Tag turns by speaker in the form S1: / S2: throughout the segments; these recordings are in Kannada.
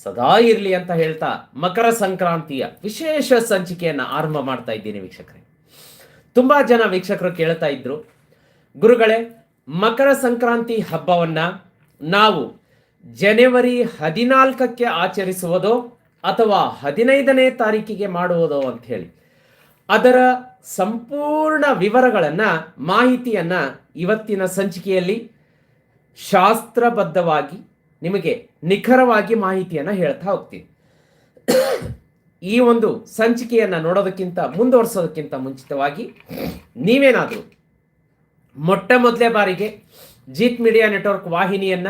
S1: ಸದಾ ಇರಲಿ ಅಂತ ಹೇಳ್ತಾ ಮಕರ ಸಂಕ್ರಾಂತಿಯ ವಿಶೇಷ ಸಂಚಿಕೆಯನ್ನು ಆರಂಭ ಮಾಡ್ತಾ ಇದ್ದೀನಿ ವೀಕ್ಷಕರೇ. ತುಂಬಾ ಜನ ವೀಕ್ಷಕರು ಕೇಳ್ತಾ ಇದ್ರು, ಗುರುಗಳೇ, ಮಕರ ಸಂಕ್ರಾಂತಿ ಹಬ್ಬವನ್ನ ನಾವು ಜನವರಿ ಹದಿನಾಲ್ಕಕ್ಕೆ ಆಚರಿಸುವುದೋ ಅಥವಾ ಹದಿನೈದನೇ ತಾರೀಕಿಗೆ ಮಾಡುವುದೋ ಅಂತ ಹೇಳಿ, ಅದರ ಸಂಪೂರ್ಣ ವಿವರಗಳನ್ನ, ಮಾಹಿತಿಯನ್ನ ಇವತ್ತಿನ ಸಂಚಿಕೆಯಲ್ಲಿ ಶಾಸ್ತ್ರಬದ್ಧವಾಗಿ ನಿಮಗೆ ನಿಖರವಾಗಿ ಮಾಹಿತಿಯನ್ನು ಹೇಳ್ತಾ ಹೋಗ್ತೀವಿ ಈ ಒಂದು ಸಂಚಿಕೆಯನ್ನು ನೋಡೋದಕ್ಕಿಂತ ಮುಂದುವರ್ಸೋದಕ್ಕಿಂತ ಮುಂಚಿತವಾಗಿ ನೀವೇನಾದರೂ ಮೊಟ್ಟ ಮೊದಲೇ ಬಾರಿಗೆ ಜೀತ್ ಮೀಡಿಯಾ ನೆಟ್ವರ್ಕ್ ವಾಹಿನಿಯನ್ನ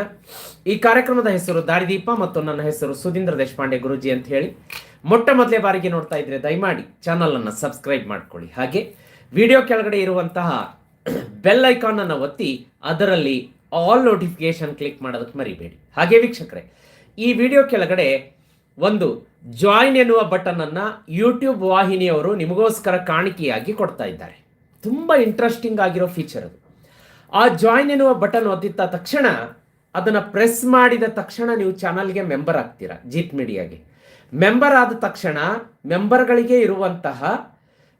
S1: ಈ ಕಾರ್ಯಕ್ರಮದ ಹೆಸರು ದಾರಿದೀಪ ಮತ್ತು ನನ್ನ ಹೆಸರು ಸುಧೀಂದ್ರ ದೇಶಪಾಂಡೆ ಗುರುಜಿ ಅಂತ ಹೇಳಿ ಮೊಟ್ಟ ಮೊದಲೇ ಬಾರಿಗೆ ನೋಡ್ತಾ ಇದ್ರೆ ದಯಮಾಡಿ ಚಾನಲನ್ನು ಸಬ್ಸ್ಕ್ರೈಬ್ ಮಾಡ್ಕೊಳ್ಳಿ. ಹಾಗೆ ವಿಡಿಯೋ ಕೆಳಗಡೆ ಇರುವಂತಹ ಬೆಲ್ ಐಕಾನ್ ಅನ್ನು ಒತ್ತಿ ಅದರಲ್ಲಿ ಆಲ್ ನೋಟಿಫಿಕೇಶನ್ ಕ್ಲಿಕ್ ಮಾಡೋದಕ್ಕೆ ಮರಿಬೇಡಿ. ಹಾಗೆ ವೀಕ್ಷಕರೇ, ಈ ವಿಡಿಯೋ ಕೆಳಗಡೆ ಒಂದು ಜಾಯಿನ್ ಎನ್ನುವ ಬಟನ್ ಅನ್ನ ಯೂಟ್ಯೂಬ್ ವಾಹಿನಿಯವರು ನಿಮಗೋಸ್ಕರ ಕಾಣಿಕೆಯಾಗಿ ಕೊಡ್ತಾ ಇದ್ದಾರೆ. ತುಂಬಾ ಇಂಟ್ರೆಸ್ಟಿಂಗ್ ಆಗಿರೋ ಫೀಚರ್ ಅದು. ಆ ಜಾಯಿನ್ ಎನ್ನುವ ಬಟನ್ ಒತ್ತಿದ್ದ ತಕ್ಷಣ ಅದನ್ನ ಪ್ರೆಸ್ ಮಾಡಿದ ತಕ್ಷಣ ನೀವು ಚಾನಲ್ಗೆ ಮೆಂಬರ್ ಆಗ್ತೀರಾ ಜೀತ್ ಮೀಡಿಯಾಗೆ ಮೆಂಬರ್ ಆದ ತಕ್ಷಣ ಮೆಂಬರ್ಗಳಿಗೆ ಇರುವಂತಹ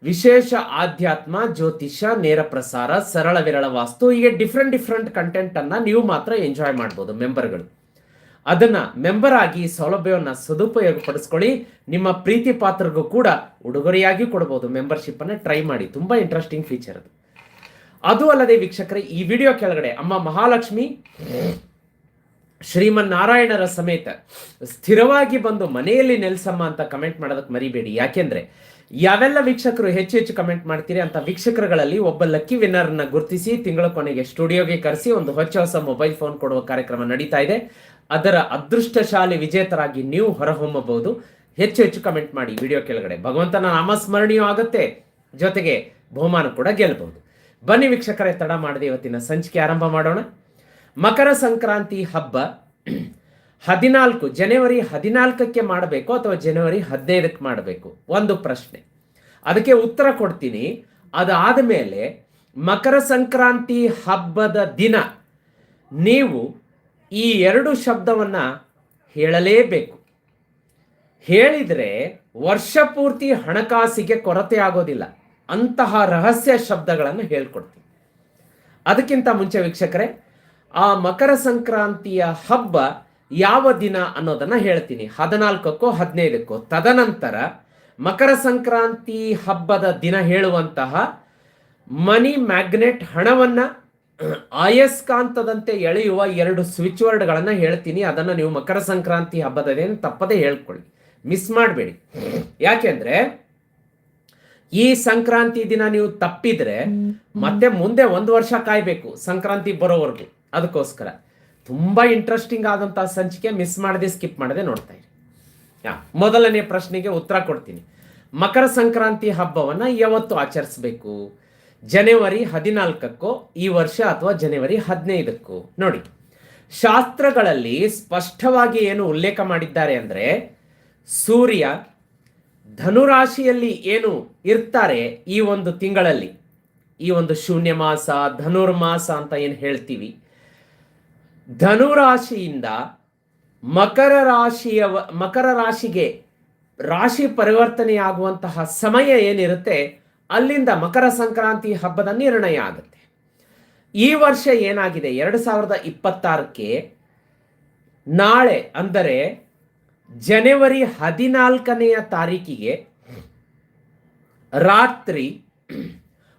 S1: ವಿಶೇಷ ಆಧ್ಯಾತ್ಮ, ಜ್ಯೋತಿಷ, ನೇರ ಪ್ರಸಾರ, ಸರಳ ವಿರಳ ವಾಸ್ತು, ಹೀಗೆ ಡಿಫ್ರೆಂಟ್ ಡಿಫ್ರೆಂಟ್ ಕಂಟೆಂಟ್ ಅನ್ನ ನೀವು ಮಾತ್ರ ಎಂಜಾಯ್ ಮಾಡ್ಬೋದು ಮೆಂಬರ್ಗಳು ಅದನ್ನ ಮೆಂಬರ್ ಆಗಿ ಸೌಲಭ್ಯವನ್ನ ಸದುಪಯೋಗ ಪಡಿಸ್ಕೊಳ್ಳಿ ನಿಮ್ಮ ಪ್ರೀತಿ ಪಾತ್ರರಿಗೂ ಕೂಡ ಉಡುಗೊರೆಯಾಗಿ ಕೊಡಬಹುದು ಮೆಂಬರ್ಶಿಪ್ ಅನ್ನ ಟ್ರೈ ಮಾಡಿ. ತುಂಬಾ ಇಂಟ್ರೆಸ್ಟಿಂಗ್ ಫೀಚರ್ ಅದು. ಅದು ಅಲ್ಲದೆ ವೀಕ್ಷಕರೇ, ಈ ವಿಡಿಯೋ ಕೆಳಗಡೆ ಅಮ್ಮ ಮಹಾಲಕ್ಷ್ಮಿ, ಶ್ರೀಮನ್ನಾರಾಯಣರ ಸಮೇತ ಸ್ಥಿರವಾಗಿ ಬಂದು ಮನೆಯಲ್ಲಿ ನೆಲೆಸಮ್ಮ ಅಂತ ಕಮೆಂಟ್ ಮಾಡೋದಕ್ಕೆ ಮರಿಬೇಡಿ. ಯಾಕೆಂದ್ರೆ ಯಾವೆಲ್ಲ ವೀಕ್ಷಕರು ಹೆಚ್ಚು ಹೆಚ್ಚು ಕಮೆಂಟ್ ಮಾಡ್ತೀರಿ ಅಂತ ವೀಕ್ಷಕರುಗಳಲ್ಲಿ ಒಬ್ಬ ಲಕ್ಕಿ ವಿನ್ನರ್ನ ಗುರುತಿಸಿ ತಿಂಗಳ ಕೊನೆಗೆ ಸ್ಟುಡಿಯೋಗೆ ಕರೆಸಿ ಒಂದು ಹೊಚ್ಚ ಹೊಸ ಮೊಬೈಲ್ ಫೋನ್ ಕೊಡುವ ಕಾರ್ಯಕ್ರಮ ನಡೀತಾ ಇದೆ. ಅದರ ಅದೃಷ್ಟಶಾಲಿ ವಿಜೇತರಾಗಿ ನೀವು ಹೊರಹೊಮ್ಮಬಹುದು. ಹೆಚ್ಚು ಹೆಚ್ಚು ಕಮೆಂಟ್ ಮಾಡಿ ವಿಡಿಯೋ ಕೆಳಗಡೆ ಭಗವಂತನ ನಾಮಸ್ಮರಣೆಯೂ ಆಗುತ್ತೆ. ಜೊತೆಗೆ ಬಹುಮಾನ ಕೂಡ ಗೆಲ್ಲಬಹುದು. ಬನ್ನಿ ವೀಕ್ಷಕರೇ, ತಡ ಮಾಡದೆ ಇವತ್ತಿನ ಸಂಚಿಕೆ ಆರಂಭ ಮಾಡೋಣ. ಮಕರ ಸಂಕ್ರಾಂತಿ ಹಬ್ಬ ಹದಿನಾಲ್ಕು, ಜನವರಿ ಹದಿನಾಲ್ಕಕ್ಕೆ ಮಾಡಬೇಕು ಅಥವಾ ಜನವರಿ ಹದಿನೈದಕ್ಕೆ ಮಾಡಬೇಕು? ಒಂದು ಪ್ರಶ್ನೆ. ಅದಕ್ಕೆ ಉತ್ತರ ಕೊಡ್ತೀನಿ. ಅದಾದ ಮೇಲೆ ಮಕರ ಸಂಕ್ರಾಂತಿ ಹಬ್ಬದ ದಿನ ನೀವು ಈ ಎರಡು ಶಬ್ದವನ್ನು ಹೇಳಲೇಬೇಕು. ಹೇಳಿದರೆ ವರ್ಷ ಪೂರ್ತಿ ಹಣಕಾಸಿಗೆ ಕೊರತೆ ಆಗೋದಿಲ್ಲ. ಅಂತಹ ರಹಸ್ಯ ಶಬ್ದಗಳನ್ನು ಹೇಳ್ಕೊಡ್ತೀನಿ. ಅದಕ್ಕಿಂತ ಮುಂಚೆ ವೀಕ್ಷಕರೇ, ಆ ಮಕರ ಸಂಕ್ರಾಂತಿಯ ಹಬ್ಬ ಯಾವ ದಿನ ಅನ್ನೋದನ್ನ ಹೇಳ್ತೀನಿ. ಹದಿನಾಲ್ಕಕ್ಕೋ, ಹದಿನೈದಕ್ಕೋ. ತದನಂತರ ಮಕರ ಸಂಕ್ರಾಂತಿ ಹಬ್ಬದ ದಿನ ಹೇಳುವಂತಹ ಮನಿ ಮ್ಯಾಗ್ನೆಟ್ ಹಣವನ್ನ ಆಯಸ್ಕಾಂತದಂತೆ ಎಳೆಯುವ ಎರಡು ಸ್ವಿಚ್ ವರ್ಡ್ಗಳನ್ನ ಹೇಳ್ತೀನಿ. ಅದನ್ನ ನೀವು ಮಕರ ಸಂಕ್ರಾಂತಿ ಹಬ್ಬದ ದಿನ ತಪ್ಪದೇ ಹೇಳ್ಕೊಳ್ಳಿ. ಮಿಸ್ ಮಾಡಬೇಡಿ. ಯಾಕೆಂದ್ರೆ ಈ ಸಂಕ್ರಾಂತಿ ದಿನ ನೀವು ತಪ್ಪಿದ್ರೆ ಮತ್ತೆ ಮುಂದೆ ಒಂದು ವರ್ಷ ಕಾಯ್ಬೇಕು. ಸಂಕ್ರಾಂತಿ ಬರೋವರೆಗೂ. ಅದಕ್ಕೋಸ್ಕರ. ತುಂಬಾ ಇಂಟ್ರೆಸ್ಟಿಂಗ್ ಆದಂಥ ಸಂಚಿಕೆ ಮಿಸ್ ಮಾಡದೆ ಸ್ಕಿಪ್ ಮಾಡದೆ ನೋಡ್ತಾ ಇರಿ. ಯಾ, ಮೊದಲನೇ ಪ್ರಶ್ನೆಗೆ ಉತ್ತರ ಕೊಡ್ತೀನಿ. ಮಕರ ಸಂಕ್ರಾಂತಿ ಹಬ್ಬವನ್ನ ಯಾವತ್ತು ಆಚರಿಸಬೇಕು? ಜನವರಿ ಹದಿನಾಲ್ಕಕ್ಕೋ ಈ ವರ್ಷ ಅಥವಾ ಜನವರಿ ಹದಿನೈದಕ್ಕೋ? ನೋಡಿ ಶಾಸ್ತ್ರಗಳಲ್ಲಿ ಸ್ಪಷ್ಟವಾಗಿ ಏನು ಉಲ್ಲೇಖ ಮಾಡಿದ್ದಾರೆ ಅಂದ್ರೆ ಸೂರ್ಯ ಧನುರಾಶಿಯಲ್ಲಿ ಏನು ಇರ್ತಾರೆ ಈ ಒಂದು ತಿಂಗಳಲ್ಲಿ? ಈ ಒಂದು ಶೂನ್ಯ ಮಾಸ ಧನುರ್ಮಾಸ ಅಂತ ಏನು ಹೇಳ್ತೀವಿ? ಧನುರಾಶಿಯಿಂದ ಮಕರ ರಾಶಿಯ, ಮಕರ ರಾಶಿಗೆ ರಾಶಿ ಪರಿವರ್ತನೆಯಾಗುವಂತಹ ಸಮಯ ಏನಿರುತ್ತೆ, ಅಲ್ಲಿಂದ ಮಕರ ಸಂಕ್ರಾಂತಿ ಹಬ್ಬದ ನಿರ್ಣಯ ಆಗುತ್ತೆ. ಈ ವರ್ಷ ಏನಾಗಿದೆ, ಎರಡು ಸಾವಿರದ ಇಪ್ಪತ್ತಾರಕ್ಕೆ ನಾಳೆ, ಅಂದರೆ ಜನವರಿ ಹದಿನಾಲ್ಕನೆಯ ತಾರೀಕಿಗೆ ರಾತ್ರಿ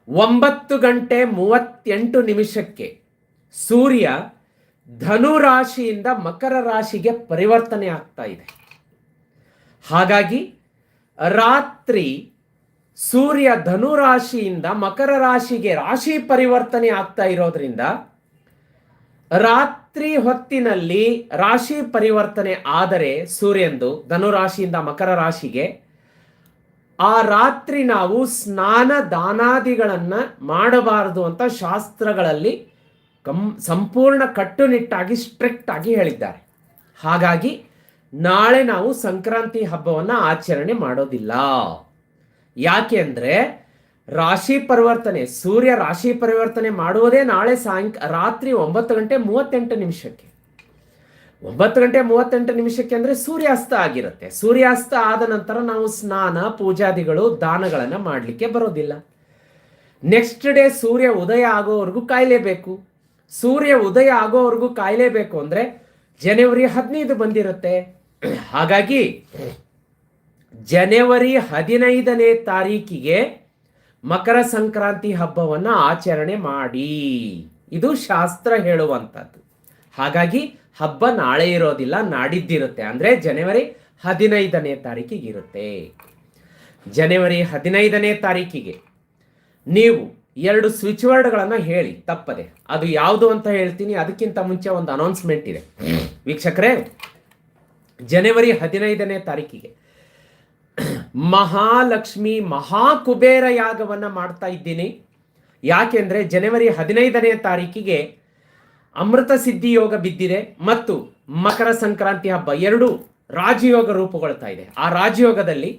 S1: ಒಂಬತ್ತು ಗಂಟೆ ಮೂವತ್ತೆಂಟು ನಿಮಿಷಕ್ಕೆ ಸೂರ್ಯ ಧನು ರಾಶಿಯಿಂದ ಮಕರ ರಾಶಿಗೆ ಪರಿವರ್ತನೆ ಆಗ್ತಾ ಇದೆ. ಹಾಗಾಗಿ ರಾತ್ರಿ ಸೂರ್ಯ ಧನು ರಾಶಿಯಿಂದ ಮಕರ ರಾಶಿಗೆ ರಾಶಿ ಪರಿವರ್ತನೆ ಆಗ್ತಾ ಇರೋದ್ರಿಂದ ರಾತ್ರಿ ಹೊತ್ತಿನಲ್ಲಿ ರಾಶಿ ಪರಿವರ್ತನೆ ಆದರೆ ಸೂರ್ಯಂದು ಧನು ರಾಶಿಯಿಂದ ಮಕರ ರಾಶಿಗೆ ಆ ರಾತ್ರಿ ನಾವು ಸ್ನಾನ ದಾನಾದಿಗಳನ್ನ ಮಾಡಬಾರದು ಅಂತ ಶಾಸ್ತ್ರಗಳಲ್ಲಿ ಕಂ, ಸಂಪೂರ್ಣ ಕಟ್ಟುನಿಟ್ಟಾಗಿ ಸ್ಟ್ರಿಕ್ಟ್ ಆಗಿ ಹೇಳಿದ್ದಾರೆ. ಹಾಗಾಗಿ ನಾಳೆ ನಾವು ಸಂಕ್ರಾಂತಿ ಹಬ್ಬವನ್ನು ಆಚರಣೆ ಮಾಡೋದಿಲ್ಲ. ಯಾಕೆ ಅಂದರೆ ರಾಶಿ ಪರಿವರ್ತನೆ, ಸೂರ್ಯ ರಾಶಿ ಪರಿವರ್ತನೆ ಮಾಡುವುದೇ ನಾಳೆ ಸಾಯಂಕ, ರಾತ್ರಿ ಒಂಬತ್ತು ಗಂಟೆ ಮೂವತ್ತೆಂಟು ನಿಮಿಷಕ್ಕೆ. ಒಂಬತ್ತು ಗಂಟೆ ಮೂವತ್ತೆಂಟು ನಿಮಿಷಕ್ಕೆ ಅಂದರೆ ಸೂರ್ಯಾಸ್ತ ಆಗಿರುತ್ತೆ. ಸೂರ್ಯಾಸ್ತ ಆದ ನಂತರ ನಾವು ಸ್ನಾನ, ಪೂಜಾದಿಗಳು, ದಾನಗಳನ್ನು ಮಾಡಲಿಕ್ಕೆ ಬರೋದಿಲ್ಲ. ನೆಕ್ಸ್ಟ್ ಡೇ ಸೂರ್ಯ ಉದಯ ಆಗೋವರೆಗೂ ಕಾಯಲೇಬೇಕು. ಸೂರ್ಯ ಉದಯ ಆಗೋವರೆಗೂ ಕಾಯಲೇಬೇಕು ಅಂದ್ರೆ ಜನವರಿ ಹದಿನೈದು ಬಂದಿರುತ್ತೆ. ಹಾಗಾಗಿ ಜನವರಿ ಹದಿನೈದನೇ ತಾರೀಕಿಗೆ ಮಕರ ಸಂಕ್ರಾಂತಿ ಹಬ್ಬವನ್ನು ಆಚರಣೆ ಮಾಡಿ. ಇದು ಶಾಸ್ತ್ರ ಹೇಳುವಂಥದ್ದು ಹಾಗಾಗಿ ಹಬ್ಬ ನಾಳೆ ಇರೋದಿಲ್ಲ, ನಾಡಿದ್ದಿರುತ್ತೆ. ಅಂದ್ರೆ ಜನವರಿ ಹದಿನೈದನೇ ತಾರೀಕಿಗೆ ಇರುತ್ತೆ. ಜನವರಿ ಹದಿನೈದನೇ ತಾರೀಕಿಗೆ ನೀವು ಎರಡು ಸ್ವಿಚ್ ವರ್ಡ್ಗಳನ್ನು ಹೇಳಿ, ತಪ್ಪದೆ. ಅದು ಯಾವುದು ಅಂತ ಹೇಳ್ತೀನಿ, ಅದಕ್ಕಿಂತ ಮುಂಚೆ ಒಂದು ಅನೌನ್ಸ್ಮೆಂಟ್ ಇದೆ. ವೀಕ್ಷಕರೇ, ಜನವರಿ ಹದಿನೈದನೇ ತಾರೀಕಿಗೆ ಮಹಾಲಕ್ಷ್ಮಿ ಮಹಾಕುಬೇರ ಯಾಗವನ್ನ ಮಾಡ್ತಾ ಇದ್ದೀನಿ. ಯಾಕೆಂದ್ರೆ ಜನವರಿ ಹದಿನೈದನೇ ತಾರೀಕಿಗೆ ಅಮೃತ ಸಿದ್ಧಿ ಯೋಗ ಬಿದ್ದಿದೆ ಮತ್ತು ಮಕರ ಸಂಕ್ರಾಂತಿ ಹಬ್ಬ ಎರಡು ರಾಜಯೋಗ ರೂಪುಗೊಳ್ತಾ ಇದೆ. ಆ ರಾಜಯೋಗದಲ್ಲಿ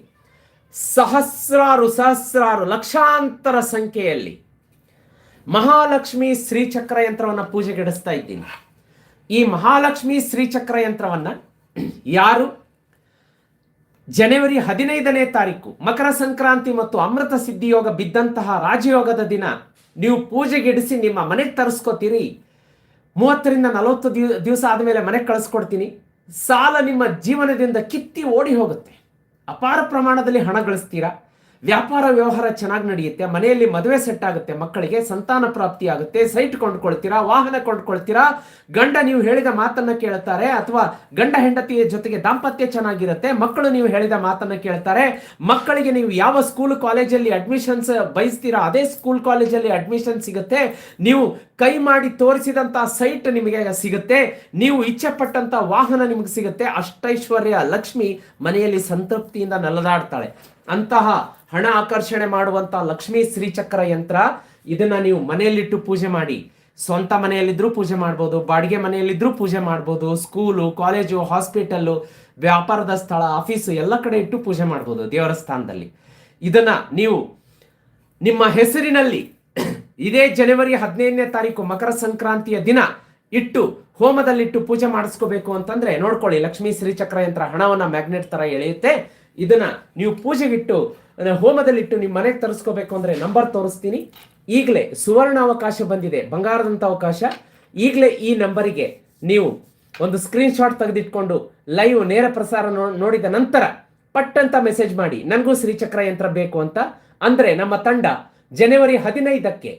S1: ಸಹಸ್ರಾರು ಸಹಸ್ರಾರು ಲಕ್ಷಾಂತರ ಸಂಖ್ಯೆಯಲ್ಲಿ ಮಹಾಲಕ್ಷ್ಮಿ ಶ್ರೀಚಕ್ರ ಯಂತ್ರವನ್ನು ಪೂಜೆಗೆಡಿಸ್ತಾ ಇದ್ದೀನಿ. ಈ ಮಹಾಲಕ್ಷ್ಮಿ ಶ್ರೀಚಕ್ರ ಯಂತ್ರವನ್ನು ಯಾರು? ಜನವರಿ ಹದಿನೈದನೇ ತಾರೀಕು ಮಕರ ಸಂಕ್ರಾಂತಿ ಮತ್ತು ಅಮೃತ ಸಿದ್ಧಿಯೋಗ ಬಿದ್ದಂತಹ ರಾಜಯೋಗದ ದಿನ ನೀವು ಪೂಜೆಗೆಡಿಸಿ ನಿಮ್ಮ ಮನೆಗೆ ತರಿಸ್ಕೋತೀರಿ. ಮೂವತ್ತರಿಂದ ನಲವತ್ತು ದಿವ, ದಿವಸ ಆದಮೇಲೆ ಮನೆಗೆ ಕಳಿಸ್ಕೊಡ್ತೀನಿ. ಸಾಲ ನಿಮ್ಮ ಜೀವನದಿಂದ ಕಿತ್ತಿ ಓಡಿ ಹೋಗುತ್ತೆ. ಅಪಾರ ಪ್ರಮಾಣದಲ್ಲಿ ಹಣ ಗಳಿಸ್ತೀರಾ? ವ್ಯಾಪಾರ ವ್ಯವಹಾರ ಚೆನ್ನಾಗಿ ನಡೆಯುತ್ತೆ, ಮನೆಯಲ್ಲಿ ಮದುವೆ ಸೆಟ್ ಆಗುತ್ತೆ, ಮಕ್ಕಳಿಗೆ ಸಂತಾನ ಪ್ರಾಪ್ತಿ ಆಗುತ್ತೆ ಸೈಟ್ ಕೊಂಡ್ಕೊಳ್ತೀರಾ, ವಾಹನ ಕೊಂಡ್ಕೊಳ್ತೀರಾ, ಗಂಡ ನೀವು ಹೇಳಿದ ಮಾತನ್ನ ಕೇಳ್ತಾರೆ ಅಥವಾ ಗಂಡ ಹೆಂಡತಿಯ ಜೊತೆಗೆ ದಾಂಪತ್ಯ ಚೆನ್ನಾಗಿರುತ್ತೆ, ಮಕ್ಕಳು ನೀವು ಹೇಳಿದ ಮಾತನ್ನ ಕೇಳ್ತಾರೆ, ಮಕ್ಕಳಿಗೆ ನೀವು ಯಾವ ಸ್ಕೂಲ್ ಕಾಲೇಜಲ್ಲಿ ಅಡ್ಮಿಷನ್ಸ್ ಬಯಸ್ತೀರಾ, ಅದೇ ಸ್ಕೂಲ್ ಕಾಲೇಜಲ್ಲಿ ಅಡ್ಮಿಷನ್ ಸಿಗುತ್ತೆ, ನೀವು ಕೈ ಮಾಡಿ ತೋರಿಸಿದಂತಹ ಸೈಟ್ ನಿಮಗೆ ಸಿಗುತ್ತೆ, ನೀವು ಇಚ್ಛೆ ಪಟ್ಟಂತ ವಾಹನ ನಿಮಗೆ ಸಿಗುತ್ತೆ, ಅಷ್ಟೈಶ್ವರ್ಯ ಲಕ್ಷ್ಮಿ ಮನೆಯಲ್ಲಿ ಸಂತೃಪ್ತಿಯಿಂದ ನಲದಾಡ್ತಾಳೆ. ಅಂತಹ ಹಣ ಆಕರ್ಷಣೆ ಮಾಡುವಂತ ಲಕ್ಷ್ಮೀ ಶ್ರೀಚಕ್ರ ಯಂತ್ರ ಇದನ್ನ ನೀವು ಮನೆಯಲ್ಲಿಟ್ಟು ಪೂಜೆ ಮಾಡಿ. ಸ್ವಂತ ಮನೆಯಲ್ಲಿದ್ರೂ ಪೂಜೆ ಮಾಡ್ಬೋದು, ಬಾಡಿಗೆ ಮನೆಯಲ್ಲಿದ್ರೂ ಪೂಜೆ ಮಾಡ್ಬೋದು ಸ್ಕೂಲು ಕಾಲೇಜು ಹಾಸ್ಪಿಟಲ್ಲು ವ್ಯಾಪಾರದ ಸ್ಥಳ ಆಫೀಸು ಎಲ್ಲ ಕಡೆ ಇಟ್ಟು ಪೂಜೆ ಮಾಡ್ಬೋದು ದೇವರ ಸ್ಥಾನದಲ್ಲಿ. ಇದನ್ನ ನೀವು ನಿಮ್ಮ ಹೆಸರಿನಲ್ಲಿ ಇದೇ ಜನವರಿ ಹದಿನೈದನೇ ತಾರೀಕು ಮಕರ ಸಂಕ್ರಾಂತಿಯ ದಿನ ಇಟ್ಟು ಹೋಮದಲ್ಲಿಟ್ಟು ಪೂಜೆ ಮಾಡಿಸ್ಕೋಬೇಕು ಅಂತಂದ್ರೆ ನೋಡ್ಕೊಳ್ಳಿ, ಲಕ್ಷ್ಮೀ ಶ್ರೀಚಕ್ರ ಯಂತ್ರ ಹಣವನ್ನ ಮ್ಯಾಗ್ನೆಟ್ ತರ ಎಳೆಯುತ್ತೆ. ಇದನ್ನ ನೀವು ಪೂಜೆಗಿಟ್ಟು ಹೋಮದಲ್ಲಿಟ್ಟು ನಿಮ್ಮ ಮನೆಗೆ ತರಿಸ್ಕೋಬೇಕು ಅಂದ್ರೆ ನಂಬರ್ ತೋರಿಸ್ತೀನಿ. ಈಗಲೇ ಸುವರ್ಣ ಅವಕಾಶ ಬಂದಿದೆ ಬಂಗಾರದಂಥ ಅವಕಾಶ. ಈಗಲೇ ಈ ನಂಬರಿಗೆ ನೀವು ಒಂದು ಸ್ಕ್ರೀನ್ಶಾಟ್ ತೆಗೆದಿಟ್ಕೊಂಡು ಲೈವ್ ನೇರ ಪ್ರಸಾರ ನೋಡಿದ ನಂತರ ಪಟ್ಟಂತ ಮೆಸೇಜ್ ಮಾಡಿ, ನನಗೂ ಶ್ರೀಚಕ್ರ ಯಂತ್ರ ಬೇಕು ಅಂತ. ಅಂದ್ರೆ ನಮ್ಮ ತಂಡ ಜನವರಿ ಹದಿನೈದಕ್ಕೆ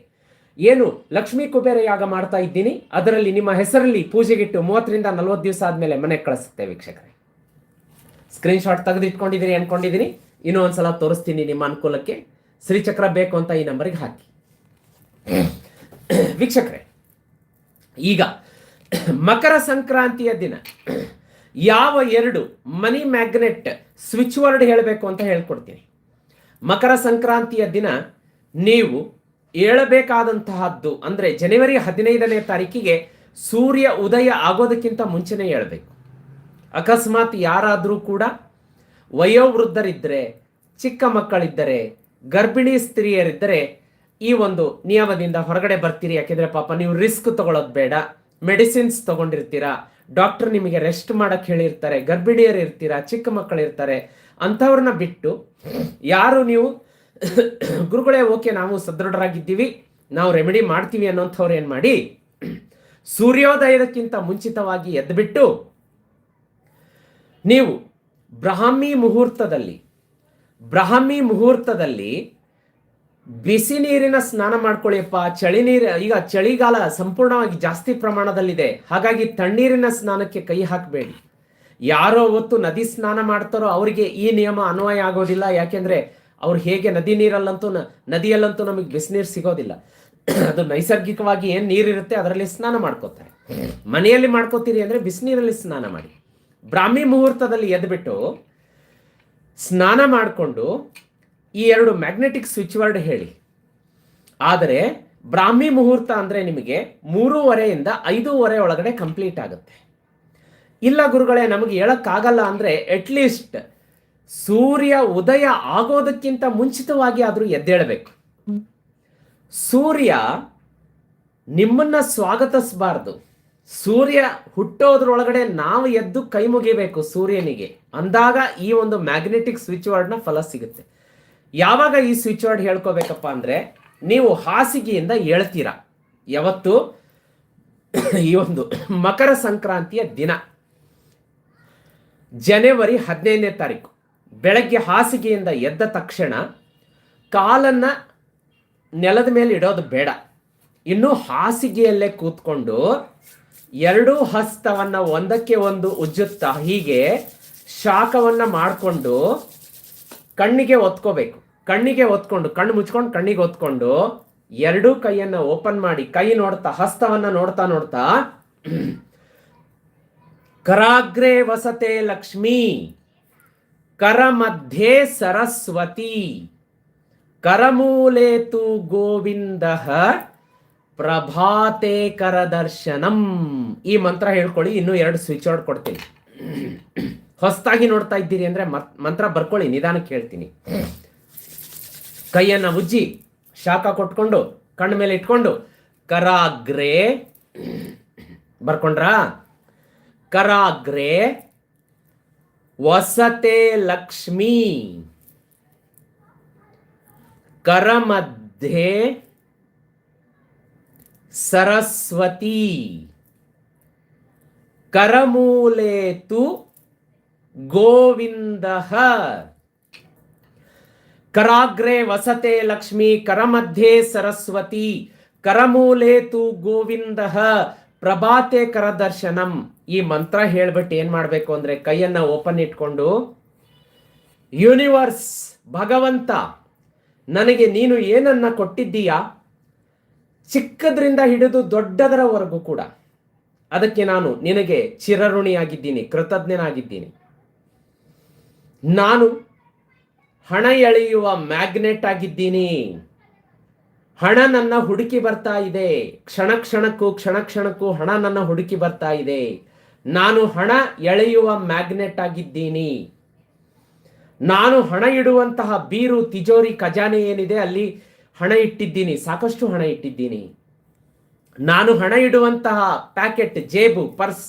S1: ಏನು ಲಕ್ಷ್ಮೀ ಕುಬೇರ ಯಾಗ ಮಾಡ್ತಾ ಇದ್ದೀನಿ. ಅದರಲ್ಲಿ ನಿಮ್ಮ ಹೆಸರಲ್ಲಿ ಪೂಜೆಗಿಟ್ಟು ಮೂವತ್ತರಿಂದ ನಲವತ್ತು ದಿವಸ ಆದ್ಮೇಲೆ ಮನೆಗೆ ಕಳಿಸುತ್ತೆ ವೀಕ್ಷಕರೇ. ಸ್ಕ್ರೀನ್ ಶಾಟ್ ತೆಗೆದಿಟ್ಕೊಂಡಿದ್ದೀರಿ ಅನ್ಕೊಂಡಿದ್ದೀನಿ ಇನ್ನೂ ಒಂದ್ಸಲ ತೋರಿಸ್ತೀನಿ ನಿಮ್ಮ ಅನುಕೂಲಕ್ಕೆ. ಶ್ರೀಚಕ್ರ ಬೇಕು ಅಂತ ಈ ನಂಬರ್ಗೆ ಹಾಕಿ. ವೀಕ್ಷಕರೇ, ಈಗ ಮಕರ ಸಂಕ್ರಾಂತಿಯ ದಿನ. ಯಾವ ಎರಡು ಮನಿ ಮ್ಯಾಗ್ನೆಟ್ ಸ್ವಿಚ್ ವರ್ಡ್ ಹೇಳಬೇಕು ಅಂತ ಹೇಳ್ಕೊಡ್ತೀನಿ. ಮಕರ ಸಂಕ್ರಾಂತಿಯ ದಿನ ನೀವು ಹೇಳಬೇಕಾದಂತಹದ್ದು ಅಂದರೆ ಜನವರಿ ಹದಿನೈದನೇ ತಾರೀಕಿಗೆ ಸೂರ್ಯ ಉದಯ ಆಗೋದಕ್ಕಿಂತ ಮುಂಚೆನೇ ಹೇಳಬೇಕು ಅಕಸ್ಮಾತ್ ಯಾರಾದರೂ ಕೂಡ ವಯೋವೃದ್ಧರಿದ್ದರೆ, ಚಿಕ್ಕ ಮಕ್ಕಳಿದ್ದರೆ, ಗರ್ಭಿಣಿ ಸ್ತ್ರೀಯರಿದ್ದರೆ ಈ ಒಂದು ನಿಯಮದಿಂದ ಹೊರಗಡೆ ಬರ್ತೀರಿ. ಯಾಕೆಂದರೆ ಪಾಪ ನೀವು ರಿಸ್ಕ್ ತಗೊಳ್ಳೋದು ಬೇಡ. ಮೆಡಿಸಿನ್ಸ್ ತಗೊಂಡಿರ್ತೀರಾ. ಡಾಕ್ಟರ್ ನಿಮಗೆ ರೆಸ್ಟ್ ಮಾಡೋಕ್ಕೆ ಹೇಳಿರ್ತಾರೆ. ಗರ್ಭಿಣಿಯರು ಇರ್ತೀರಾ, ಚಿಕ್ಕ ಮಕ್ಕಳು ಇರ್ತಾರೆ. ಅಂಥವ್ರನ್ನ ಬಿಟ್ಟು ಯಾರು ನೀವು ಗುರುಗಳೇ, ಓಕೆ, ನಾವು ಸದೃಢರಾಗಿದ್ದೀವಿ. ನಾವು ರೆಮಿಡಿ ಮಾಡ್ತೀವಿ ಅನ್ನೋಂಥವ್ರು ಏನು ಮಾಡಿ ಸೂರ್ಯೋದಯದಕ್ಕಿಂತ ಮುಂಚಿತವಾಗಿ ಎದ್ದುಬಿಟ್ಟು ನೀವು ಬ್ರಾಹ್ಮಿ ಮುಹೂರ್ತದಲ್ಲಿ ಬ್ರಾಹ್ಮಿ ಮುಹೂರ್ತದಲ್ಲಿ ಬಿಸಿ ನೀರಿನ ಸ್ನಾನ ಮಾಡ್ಕೊಳ್ಳಿಯಪ್ಪ ಚಳಿ ನೀರು, ಈಗ ಚಳಿಗಾಲ ಸಂಪೂರ್ಣವಾಗಿ ಜಾಸ್ತಿ ಪ್ರಮಾಣದಲ್ಲಿದೆ. ಹಾಗಾಗಿ ತಣ್ಣೀರಿನ ಸ್ನಾನಕ್ಕೆ ಕೈ ಹಾಕಬೇಡಿ. ಯಾರೋ ಹೊತ್ತು ನದಿ ಸ್ನಾನ ಮಾಡ್ತಾರೋ ಅವರಿಗೆ ಈ ನಿಯಮ ಅನ್ವಯ ಆಗೋದಿಲ್ಲ. ಯಾಕೆಂದ್ರೆ ಅವ್ರು ಹೇಗೆ ನದಿ ನೀರಲ್ಲಂತೂ ನದಿಯಲ್ಲಂತೂ ನಮಗೆ ಬಿಸಿ ನೀರು ಸಿಗೋದಿಲ್ಲ. ಅದು ನೈಸರ್ಗಿಕವಾಗಿ ಏನು ನೀರಿರುತ್ತೆ ಅದರಲ್ಲಿ ಸ್ನಾನ ಮಾಡ್ಕೋತಾರೆ. ಮನೆಯಲ್ಲಿ ಮಾಡ್ಕೋತೀರಿ ಅಂದರೆ ಬಿಸಿನೀರಲ್ಲಿ ಸ್ನಾನ ಮಾಡಿ. ಬ್ರಾಹ್ಮಿ ಮುಹೂರ್ತದಲ್ಲಿ ಎದ್ಬಿಟ್ಟು ಸ್ನಾನ ಮಾಡಿಕೊಂಡು ಈ ಎರಡು ಮ್ಯಾಗ್ನೆಟಿಕ್ ಸ್ವಿಚ್ ವರ್ಡ್ ಹೇಳಿ. ಆದರೆ ಬ್ರಾಹ್ಮಿ ಮುಹೂರ್ತ ಅಂದರೆ ನಿಮಗೆ ಮೂರುವರೆಯಿಂದ ಐದೂವರೆ ಒಳಗಡೆ ಕಂಪ್ಲೀಟ್ ಆಗುತ್ತೆ. ಇಲ್ಲ ಗುರುಗಳೇ, ನಮಗೆ ಹೇಳಕ್ಕಾಗಲ್ಲ ಅಂದರೆ ಅಟ್ಲೀಸ್ಟ್ ಸೂರ್ಯ ಉದಯ ಆಗೋದಕ್ಕಿಂತ ಮುಂಚಿತವಾಗಿ ಆದರೂ ಎದ್ದೇಳಬೇಕು. ಸೂರ್ಯ ನಿಮ್ಮನ್ನ ಸ್ವಾಗತಿಸಬಾರ್ದು. ಸೂರ್ಯ ಹುಟ್ಟೋದ್ರೊಳಗಡೆ ನಾವು ಎದ್ದು ಕೈ ಮುಗಿಬೇಕು ಸೂರ್ಯನಿಗೆ. ಅಂದಾಗ ಈ ಒಂದು ಮ್ಯಾಗ್ನೆಟಿಕ್ ಸ್ವಿಚ್ ವರ್ಡ್ನ ಫಲ ಸಿಗುತ್ತೆ. ಯಾವಾಗ ಈ ಸ್ವಿಚ್ ವರ್ಡ್ ಹೇಳ್ಕೋಬೇಕಪ್ಪ ಅಂದ್ರೆ ನೀವು ಹಾಸಿಗೆಯಿಂದ ಹೇಳ್ತೀರಾ. ಯಾವತ್ತು? ಈ ಒಂದು ಮಕರ ಸಂಕ್ರಾಂತಿಯ ದಿನ. ಜನವರಿ ಹದಿನೈದನೇ ತಾರೀಕು. ಬೆಳಗ್ಗೆ ಹಾಸಿಗೆಯಿಂದ ಎದ್ದ ತಕ್ಷಣ ಕಾಲನ್ನ ನೆಲದ ಮೇಲೆ ಇಡೋದು ಬೇಡ. ಇನ್ನು ಹಾಸಿಗೆಯಲ್ಲೇ ಕೂತ್ಕೊಂಡು ಎರಡೂ ಹಸ್ತವನ್ನ ಒಂದಕ್ಕೆ ಒಂದು ಉಜ್ಜುತ್ತಾ ಹೀಗೆ ಶಾಖವನ್ನ ಮಾಡಿಕೊಂಡು ಕಣ್ಣಿಗೆ ಒತ್ಕೋಬೇಕು. ಕಣ್ಣಿಗೆ ಒತ್ಕೊಂಡು, ಕಣ್ಣು ಮುಚ್ಕೊಂಡು, ಕಣ್ಣಿಗೆ ಒತ್ಕೊಂಡು ಎರಡೂ ಕೈಯನ್ನ ಓಪನ್ ಮಾಡಿ ಕೈ ನೋಡ್ತಾ, ಹಸ್ತವನ್ನ ನೋಡ್ತಾ ನೋಡ್ತಾ, ಕರಾಗ್ರೆ ವಸತೆ ಲಕ್ಷ್ಮೀ ಕರ ಮಧ್ಯೆ ಸರಸ್ವತಿ ಕರಮೂಲೆ ತು ಗೋವಿಂದ ಪ್ರಭಾತೆ ದರ್ಶನಂ. ಈ ಮಂತ್ರ ಹೇಳ್ಕೊಳ್ಳಿ, ಇನ್ನೂ ಎರಡು ಸ್ವಿಚ್ ಔಟ್ ಕೊಡ್ತೀನಿ. ಹೊಸದಾಗಿ ನೋಡ್ತಾ ಇದ್ದೀರಿ ಅಂದ್ರೆ ಮತ್- ಮಂತ್ರ ಬರ್ಕೊಳ್ಳಿ, ನಿಧಾನಕ್ಕೆ ಹೇಳ್ತೀನಿ. ಕೈಯನ್ನ ಉಜ್ಜಿ, ಶಾಖ ಕೊಟ್ಕೊಂಡು ಕಣ್ಣ ಮೇಲೆ ಇಟ್ಕೊಂಡು, ಕರಾಗ್ರೆ. ಬರ್ಕೊಂಡ್ರಾ? ಕರಾಗ್ರೆ. ವಸತೆ ಲಕ್ಷ್ಮೀ. ಕರಮಧ್ಯೆ. ಸರಸ್ವತಿ. ಕರಮೂಲೇತು ಗೋವಿಂದ. ಕರಾಗ್ರೆ ವಸತೆ ಲಕ್ಷ್ಮಿ, ಕರಮಧ್ಯೆ ಸರಸ್ವತಿ. ಕರಮೂಲೇತು ಗೋವಿಂದ. ಪ್ರಭಾತೆ ಕರದರ್ಶನಂ. ಈ ಮಂತ್ರ ಹೇಳ್ಬಿಟ್ಟು ಏನ್ ಮಾಡ್ಬೇಕು ಅಂದ್ರೆ ಕೈಯನ್ನ ಓಪನ್ ಇಟ್ಕೊಂಡು, ಯೂನಿವರ್ಸ್ ಭಗವಂತ, ನನಗೆ ನೀನು ಏನನ್ನ ಕೊಟ್ಟಿದ್ದೀಯಾ? ಚಿಕ್ಕದ್ರಿಂದ ಹಿಡಿದು ದೊಡ್ಡದರವರೆಗೂ ಕೂಡ ಅದಕ್ಕೆ ನಾನು ನಿನಗೆ ಚಿರಋಣಿಯಾಗಿದ್ದೀನಿ, ಕೃತಜ್ಞನಾಗಿದ್ದೀನಿ. ನಾನು ಹಣ ಎಳೆಯುವ ಮ್ಯಾಗ್ನೆಟ್ ಆಗಿದ್ದೀನಿ. ಹಣ ನನ್ನ ಹುಡುಕಿ ಬರ್ತಾ ಇದೆ. ಕ್ಷಣ ಕ್ಷಣಕ್ಕೂ ಕ್ಷಣ ಕ್ಷಣಕ್ಕೂ ಹಣ ನನ್ನ ಹುಡುಕಿ ಬರ್ತಾ ಇದೆ. ನಾನು ಹಣ ಎಳೆಯುವ ಮ್ಯಾಗ್ನೆಟ್ ಆಗಿದ್ದೀನಿ. ನಾನು ಹಣ ಇಡುವಂತಹ ಬೀರು ತಿಜೋರಿ ಖಜಾನೆ ಏನಿದೆ ಅಲ್ಲಿ ಹಣ ಇಟ್ಟಿದ್ದೀನಿ, ಸಾಕಷ್ಟು ಹಣ ಇಟ್ಟಿದ್ದೀನಿ. ನಾನು ಹಣ ಇಡುವಂತಹ packet, ಜೇಬು, purse,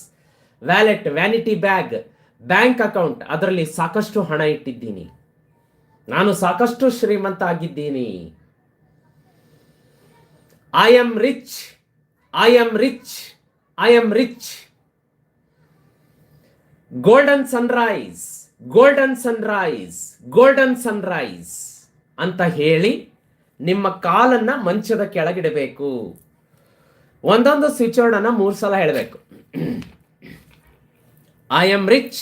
S1: wallet, vanity bag, bank account, ಅದರಲ್ಲಿ ಸಾಕಷ್ಟು ಹಣ ಇಟ್ಟಿದ್ದೀನಿ. ನಾನು ಸಾಕಷ್ಟು ಶ್ರೀಮಂತ ಆಗಿದ್ದೀನಿ. I am rich I am rich I am rich golden sunrise golden sunrise golden sunrise ಅಂತ ಹೇಳಿ ನಿಮ್ಮ ಕಾಲನ್ನ ಮಂಚದ ಕೆಳಗಿಡಬೇಕು. ಒಂದೊಂದು ಸ್ವಿಚ್ ಮೂರ್ ಮೂರು ಸಲ ಹೇಳಬೇಕು. I am rich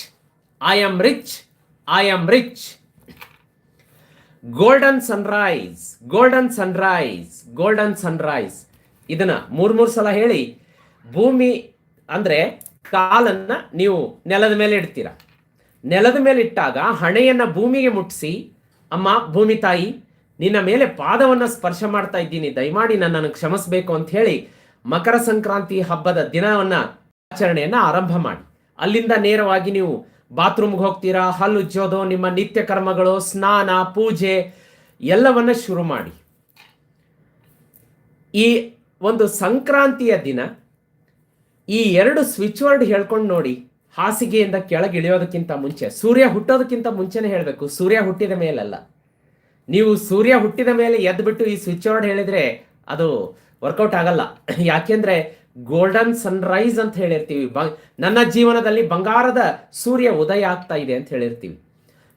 S1: I am rich I am rich golden sunrise golden sunrise golden sunrise ಇದನ್ನ ಮೂರ್ ಮೂರು ಸಲ ಹೇಳಿ, ಭೂಮಿ ಅಂದ್ರೆ ಕಾಲನ್ನ ನೀವು ನೆಲದ ಮೇಲೆ ಇಡ್ತೀರ. ನೆಲದ ಮೇಲೆ ಇಟ್ಟಾಗ ಹಣೆಯನ್ನ ಭೂಮಿಗೆ ಮುಟ್ಟಿಸಿ ಅಮ್ಮ ಭೂಮಿ ತಾಯಿ ನಿನ್ನ ಮೇಲೆ ಪಾದವನ್ನು ಸ್ಪರ್ಶ ಮಾಡ್ತಾ ಇದ್ದೀನಿ. ದಯಮಾಡಿ ನನ್ನನ್ನು ಕ್ಷಮಿಸಬೇಕು ಅಂತ ಹೇಳಿ ಮಕರ ಸಂಕ್ರಾಂತಿ ಹಬ್ಬದ ದಿನವನ್ನ ಆಚರಣೆಯನ್ನ ಆರಂಭ ಮಾಡಿ. ಅಲ್ಲಿಂದ ನೇರವಾಗಿ ನೀವು ಬಾತ್ರೂಮ್ಗೆ ಹೋಗ್ತೀರಾ? ಹಲ್ಲು ಉಜ್ಜೋದು, ನಿಮ್ಮ ನಿತ್ಯ ಕರ್ಮಗಳು, ಸ್ನಾನ, ಪೂಜೆ ಎಲ್ಲವನ್ನ ಶುರು ಮಾಡಿ. ಈ ಒಂದು ಸಂಕ್ರಾಂತಿಯ ದಿನ ಈ ಎರಡು ಸ್ವಿಚ್ ವರ್ಡ್ ಹೇಳ್ಕೊಂಡು ನೋಡಿ ಹಾಸಿಗೆಯಿಂದ ಕೆಳಗೆ ಇಳಿಯೋದಕ್ಕಿಂತ ಮುಂಚೆ, ಸೂರ್ಯ ಹುಟ್ಟೋದಕ್ಕಿಂತ ಮುಂಚೆನೆ ಹೇಳಬೇಕು. ಸೂರ್ಯ ಹುಟ್ಟಿದ ಮೇಲಲ್ಲ. ನೀವು ಸೂರ್ಯ ಹುಟ್ಟಿದ ಮೇಲೆ ಎದ್ಬಿಟ್ಟು ಈ ಸ್ವಿಚ್ ಆನ್ ಹೇಳಿದ್ರೆ ಅದು ವರ್ಕೌಟ್ ಆಗಲ್ಲ. ಯಾಕೆಂದ್ರೆ ಗೋಲ್ಡನ್ ಸನ್ರೈಸ್ ಅಂತ ಹೇಳಿರ್ತೀವಿ. ಬ, ನನ್ನ ಜೀವನದಲ್ಲಿ ಬಂಗಾರದ ಸೂರ್ಯ ಉದಯ ಆಗ್ತಾ ಇದೆ ಅಂತ ಹೇಳಿರ್ತೀವಿ.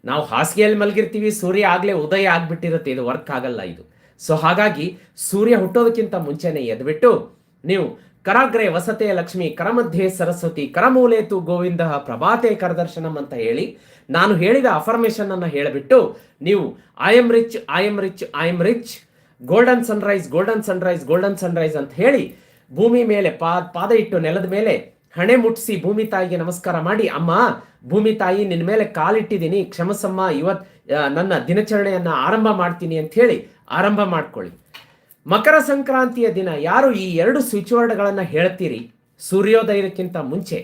S1: ನಾವು ಹಾಸಿಗೆಯಲ್ಲಿ ಮಲಗಿರ್ತೀವಿ, ಸೂರ್ಯ ಆಗಲೇ ಉದಯ ಆಗ್ಬಿಟ್ಟಿರುತ್ತೆ. ಇದು ವರ್ಕ್ ಆಗಲ್ಲ ಇದು. ಸೊ ಹಾಗಾಗಿ ಸೂರ್ಯ ಹುಟ್ಟೋದಕ್ಕಿಂತ ಮುಂಚೆನೆ ಎದ್ಬಿಟ್ಟು ನೀವು ಕರಾಗ್ರೆ ವಸತೆ ಲಕ್ಷ್ಮಿ, ಕರಮಧ್ಯೆ ಸರಸ್ವತಿ, ಕರಮೂಲೇತು ಗೋವಿಂದ, ಪ್ರಭಾತೆ ಕರದರ್ಶನಂ ಅಂತ ಹೇಳಿ ನಾನು ಹೇಳಿದ ಅಫರ್ಮೇಶನ್ ಅನ್ನ ಹೇಳಿಬಿಟ್ಟು ನೀವು I am rich I am rich I am rich golden sunrise golden sunrise golden sunrise ಅಂತ ಹೇಳಿ ಭೂಮಿ ಮೇಲೆ ಪಾದ ಪಾದ ಇಟ್ಟು ನೆಲದ ಮೇಲೆ ಹಣೆ ಮುಟ್ಟಿಸಿ ಭೂಮಿ ತಾಯಿಗೆ ನಮಸ್ಕಾರ ಮಾಡಿ, ಅಮ್ಮ, ಭೂಮಿ ತಾಯಿ ನಿನ್ನ ಮೇಲೆ ಕಾಲಿಟ್ಟಿದ್ದೀನಿ, ಕ್ಷಮಸಮ್ಮ, ಇವತ್ ನನ್ನ ದಿನಚರಣೆಯನ್ನು ಆರಂಭ ಮಾಡ್ತೀನಿ ಅಂತ ಹೇಳಿ ಆರಂಭ ಮಾಡ್ಕೊಳ್ಳಿ. ಮಕರ ಸಂಕ್ರಾಂತಿಯ ದಿನ ಯಾರು ಈ ಎರಡು ಸ್ವಿಚ್ ವರ್ಡ್ಗಳನ್ನು ಹೇಳ್ತೀರಿ ಸೂರ್ಯೋದಯಕ್ಕಿಂತ ಮುಂಚೆ,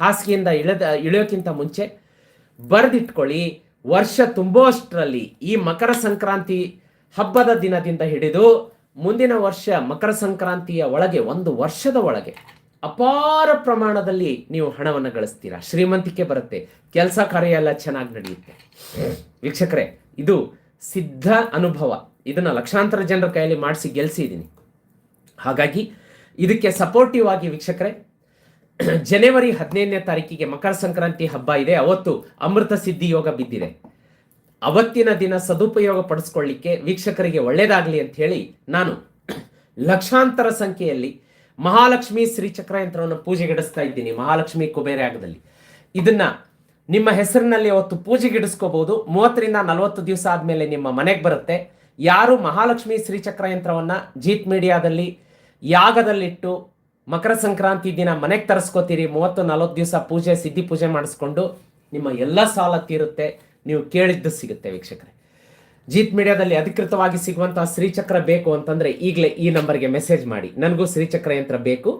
S1: ಹಾಸಿಗೆಯಿಂದ ಇಳದ, ಇಳಿಯೋಕ್ಕಿಂತ ಮುಂಚೆ ಬರೆದಿಟ್ಕೊಳ್ಳಿ. ವರ್ಷ ತುಂಬುವಷ್ಟರಲ್ಲಿ ಈ ಮಕರ ಸಂಕ್ರಾಂತಿ ಹಬ್ಬದ ದಿನದಿಂದ ಹಿಡಿದು ಮುಂದಿನ ವರ್ಷ ಮಕರ ಸಂಕ್ರಾಂತಿಯ ಒಳಗೆ, ಒಂದು ವರ್ಷದ ಒಳಗೆ ಅಪಾರ ಪ್ರಮಾಣದಲ್ಲಿ ನೀವು ಹಣವನ್ನು ಗಳಿಸ್ತೀರಾ? ಶ್ರೀಮಂತಿಕೆ ಬರುತ್ತೆ, ಕೆಲಸ ಕಾರ್ಯ ಎಲ್ಲ ಚೆನ್ನಾಗಿ ನಡೆಯುತ್ತೆ. ವೀಕ್ಷಕರೇ, ಇದು ಸಿದ್ಧ ಅನುಭವ. ಇದನ್ನ ಲಕ್ಷಾಂತರ ಜನರ ಕೈಯಲ್ಲಿ ಮಾಡಿಸಿ ಗೆಲ್ಸಿದ್ದೀನಿ ಹಾಗಾಗಿ ಇದಕ್ಕೆ ಸಪೋರ್ಟಿವ್ ಆಗಿ ವೀಕ್ಷಕರೇ, ಜನವರಿ ಹದಿನೈದನೇ ತಾರೀಕಿಗೆ ಮಕರ ಸಂಕ್ರಾಂತಿ ಹಬ್ಬ ಇದೆ. ಅವತ್ತು ಅಮೃತ ಸಿದ್ಧಿ ಯೋಗ ಬಿದ್ದಿದೆ. ಅವತ್ತಿನ ದಿನ ಸದುಪಯೋಗ ಪಡಿಸ್ಕೊಳ್ಳಿಕ್ಕೆ ವೀಕ್ಷಕರಿಗೆ ಒಳ್ಳೇದಾಗಲಿ ಅಂತ ಹೇಳಿ ನಾನು ಲಕ್ಷಾಂತರ ಸಂಖ್ಯೆಯಲ್ಲಿ ಮಹಾಲಕ್ಷ್ಮಿ ಶ್ರೀಚಕ್ರ ಯಂತ್ರವನ್ನು ಪೂಜೆಗಿಡಿಸ್ತಾ ಇದ್ದೀನಿ. ಮಹಾಲಕ್ಷ್ಮಿ ಕುಬೇರ ಯಾಗದಲ್ಲಿ ಇದನ್ನ ನಿಮ್ಮ ಹೆಸರಿನಲ್ಲಿ ಅವತ್ತು ಪೂಜೆಗಿಡಿಸ್ಕೋಬಹುದು. ಮೂವತ್ತರಿಂದ ನಲವತ್ತು ದಿವಸ ಆದಮೇಲೆ ನಿಮ್ಮ ಮನೆಗೆ ಬರುತ್ತೆ. ಯಾರು ಮಹಾಲಕ್ಷ್ಮಿ ಶ್ರೀಚಕ್ರ ಯಂತ್ರವನ್ನು ಜೀತ್ ಮೀಡಿಯಾದಲ್ಲಿ ಯಾಗದಲ್ಲಿಟ್ಟು ಮಕರ ಸಂಕ್ರಾಂತಿ ದಿನ ಮನೆಗೆ ತರಿಸ್ಕೋತೀರಿ, ಮೂವತ್ತು ನಲವತ್ತು ದಿವಸ ಪೂಜೆ, ಸಿದ್ಧಿ ಪೂಜೆ ಮಾಡಿಸ್ಕೊಂಡು ನಿಮ್ಮ ಎಲ್ಲ ಸಾಲ ತೀರುತ್ತೆ. ನೀವು ಕೇಳಿದ್ದು ಸಿಗುತ್ತೆ ವೀಕ್ಷಕರೇ. ಜೀತ್ ಮೀಡಿಯಾದಲ್ಲಿ ಅಧಿಕೃತವಾಗಿ ಸಿಗುವಂತಹ ಶ್ರೀಚಕ್ರ ಬೇಕು ಅಂತಂದ್ರೆ ಈಗಲೇ ಈ ನಂಬರ್ಗೆ ಮೆಸೇಜ್ ಮಾಡಿ. ನನಗೂ ಶ್ರೀಚಕ್ರ ಯಂತ್ರ ಬೇಕು.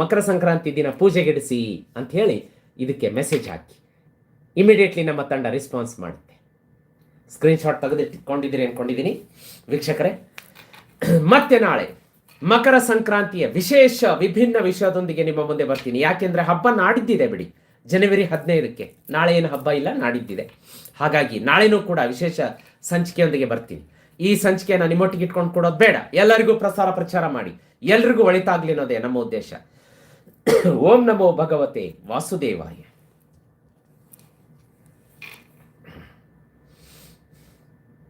S1: ಮಕರ ಸಂಕ್ರಾಂತಿ ದಿನ ಪೂಜೆಗಿಡಿಸಿ ಅಂತ ಹೇಳಿ ಇದಕ್ಕೆ ಮೆಸೇಜ್ ಹಾಕಿ. ಇಮಿಡಿಯೇಟ್ಲಿ ನಮ್ಮ ತಂಡ ರೆಸ್ಪಾನ್ಸ್ ಮಾಡುತ್ತೆ ಸ್ಕ್ರೀನ್ಶಾಟ್ ತೆಗೆದಿಟ್ಕೊಂಡಿದ್ದೀರಿ ಅನ್ಕೊಂಡಿದ್ದೀನಿ. ವೀಕ್ಷಕರೇ, ಮತ್ತೆ ನಾಳೆ ಮಕರ ಸಂಕ್ರಾಂತಿಯ ವಿಶೇಷ ವಿಭಿನ್ನ ವಿಷಯದೊಂದಿಗೆ ನಿಮ್ಮ ಮುಂದೆ ಬರ್ತೀನಿ. ಯಾಕೆಂದ್ರೆ ಹಬ್ಬ ನಾಡಿದ್ದಿದೆ ಬಿಡಿ. ಜನವರಿ ಹದಿನೈದಕ್ಕೆ ನಾಳೆ ಏನು ಹಬ್ಬ ಇಲ್ಲ, ನಾಡಿದ್ದಿದೆ. ಹಾಗಾಗಿ ನಾಳೆನೂ ಕೂಡ ವಿಶೇಷ ಸಂಚಿಕೆಯೊಂದಿಗೆ ಬರ್ತೀನಿ. ಈ ಸಂಚಿಕೆಯನ್ನು ನಿಮ್ಮೊಟ್ಟಿಗೆ ಇಟ್ಕೊಂಡು ಕೊಡೋದು ಬೇಡ. ಎಲ್ಲರಿಗೂ ಪ್ರಸಾರ ಪ್ರಚಾರ ಮಾಡಿ. ಎಲ್ರಿಗೂ ಒಳಿತಾಗ್ಲಿ ಅನ್ನೋದೇ ನಮ್ಮ ಉದ್ದೇಶ. ಓಂ ನಮೋ ಭಗವತೆ ವಾಸುದೇವಾಯ.